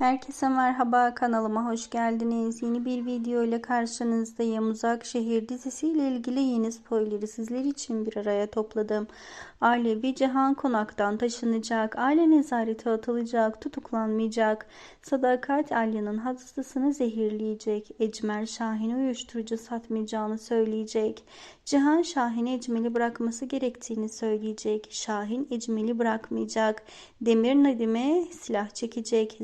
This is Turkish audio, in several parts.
Herkese merhaba kanalıma hoş geldiniz. Yeni bir video ile karşınızdayım. Uzak Şehir dizisiyle ilgili yeni spoiler'i sizler için bir araya topladım. Aile ve Cihan konaktan taşınacak. Aile nezarete atılacak, tutuklanmayacak. Sadakat Alya'nın hastasını zehirleyecek. Ecmer Şahin'e uyuşturucu satmayacağını söyleyecek. Cihan Şahin'e Ecmel'i bırakması gerektiğini söyleyecek. Şahin Ecmel'i bırakmayacak. Demir Nadim'e silah çekecek.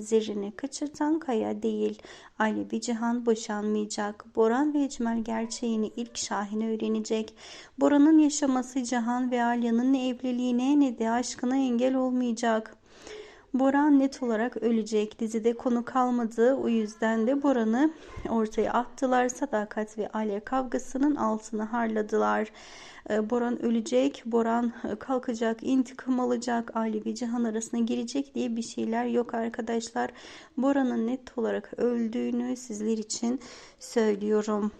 Zerrin'i kaçırtan Kaya değil. Ali ve Cihan boşanmayacak. Boran ve Ecmel gerçeğini ilk Şahin öğrenecek. Boran'ın yaşaması Cihan ve Alya'nın ne evliliğine ne de aşkına engel olmayacak. Boran net olarak ölecek. Dizide konu kalmadı. O yüzden de Boran'ı ortaya attılar. Sadakat ve Alya kavgasının altını harladılar. Ee, Boran ölecek. Boran e, kalkacak, intikam alacak. Ali ve Cihan arasına girecek diye bir şeyler yok arkadaşlar. Boran'ın net olarak öldüğünü sizler için söylüyorum.